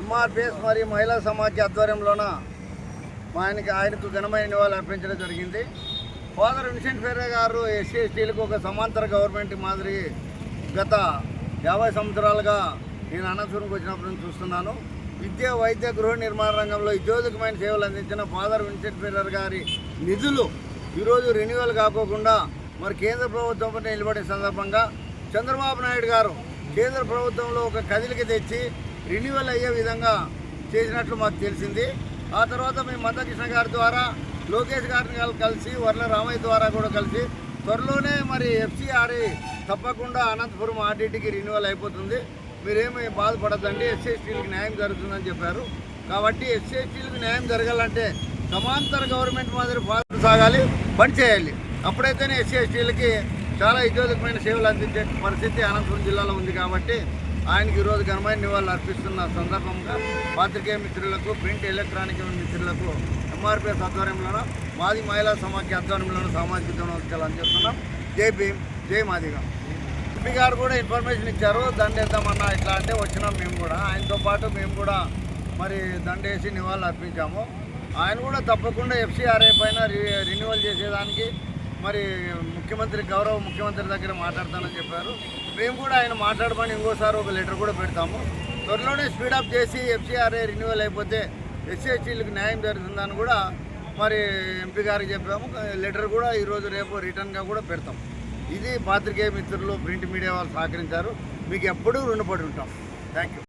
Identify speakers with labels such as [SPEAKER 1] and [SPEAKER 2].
[SPEAKER 1] ఎంఆర్పిఎస్ మరియు మహిళా సమాజ ఆధ్వర్యంలోన మా ఆయనకి ఆయనకు ఘనమైన నివాళులు అర్పించడం జరిగింది. ఫాదర్ విన్సెంట్ ఫెర్రే గారు ఎస్సీ ఎస్టీలకు ఒక సమాంతర గవర్నమెంట్ మాదిరి గత యాభై సంవత్సరాలుగా నేను అనంతపురంకి వచ్చినప్పుడు నుంచి చూస్తున్నాను. విద్య వైద్య గృహ నిర్మాణ రంగంలో ఉద్యోగకమైన సేవలు అందించిన ఫాదర్ విన్సెంట్ ఫెర్రర్ గారి నిధులు ఈరోజు రెన్యువల్ కాకోకుండా మరి కేంద్ర ప్రభుత్వంపై నిలబడిన సందర్భంగా చంద్రబాబు నాయుడు గారు కేంద్ర ప్రభుత్వంలో ఒక కదిలికి తెచ్చి రెన్యువల్ అయ్యే విధంగా చేసినట్లు మాకు తెలిసింది. ఆ తర్వాత మేము మందకృష్ణ గారి ద్వారా లోకేష్ గారిని కలిసి వర్ల రామయ్య ద్వారా కూడా కలిసి త్వరలోనే మరి ఎఫ్సిఆర్ఏ తప్పకుండా అనంతపురం ఆర్డీటీకి రెన్యువల్ అయిపోతుంది. మీరేమీ బాధపడద్దండి ఎస్సీ న్యాయం జరుగుతుందని చెప్పారు. కాబట్టి ఎస్సీ న్యాయం జరగాలంటే సమాంతర గవర్నమెంట్ మాదిరి బాధ సాగాలి పని చేయాలి. అప్పుడైతేనే ఎస్సీ చాలా ఇతోధికమైన సేవలు అందించే పరిస్థితి అనంతపురం జిల్లాలో ఉంది కాబట్టి ఆయనకి ఈరోజు ఘనమైన నివాళులు అర్పిస్తున్న సందర్భంగా పాత్రికేయ మిత్రులకు ప్రింట్ ఎలక్ట్రానిక్ మిత్రులకు ఎంఆర్పిఎస్ ఆధ్వర్యంలోనూ మాది మహిళా సమాఖ్య ఆధ్వర్యంలోనూ సామాజిక దినోత్సవాలు అందిస్తున్నాం. జై భీమ్ జై మాదిగా. ఎంపీ గారు కూడా ఇన్ఫర్మేషన్ ఇచ్చారు దండేద్దామన్నా ఇట్లా అంటే వచ్చినాం మేము కూడా. ఆయనతో పాటు మేము కూడా మరి దండేసి నివాళులు అర్పించాము. ఆయన కూడా తప్పకుండా ఎఫ్సీఆర్ఐ పైన రి- రెన్యువల్ చేసేదానికి మరి ముఖ్యమంత్రి గౌరవ ముఖ్యమంత్రి దగ్గర మాట్లాడతానని చెప్పారు. మేము కూడా ఆయన మాట్లాడమని ఇంకోసారి ఒక లెటర్ కూడా పెడతాము. త్వరలోనే స్పీడప్ చేసి ఎఫ్సీఆర్ఐ రెన్యువల్ అయిపోతే ఎస్సీ ఎస్టీలకు న్యాయం జరుగుతుందని కూడా మరి ఎంపీ గారికి చెప్పాము. లెటర్ కూడా ఈరోజు రేపు రిటర్న్గా కూడా పెడతాం. ఇది పాత్రికేయ మిత్రులు ప్రింట్ మీడియా వాళ్ళు సహకరించారు. మీకు ఎప్పుడూ రుణపడి ఉంటాం. Thank you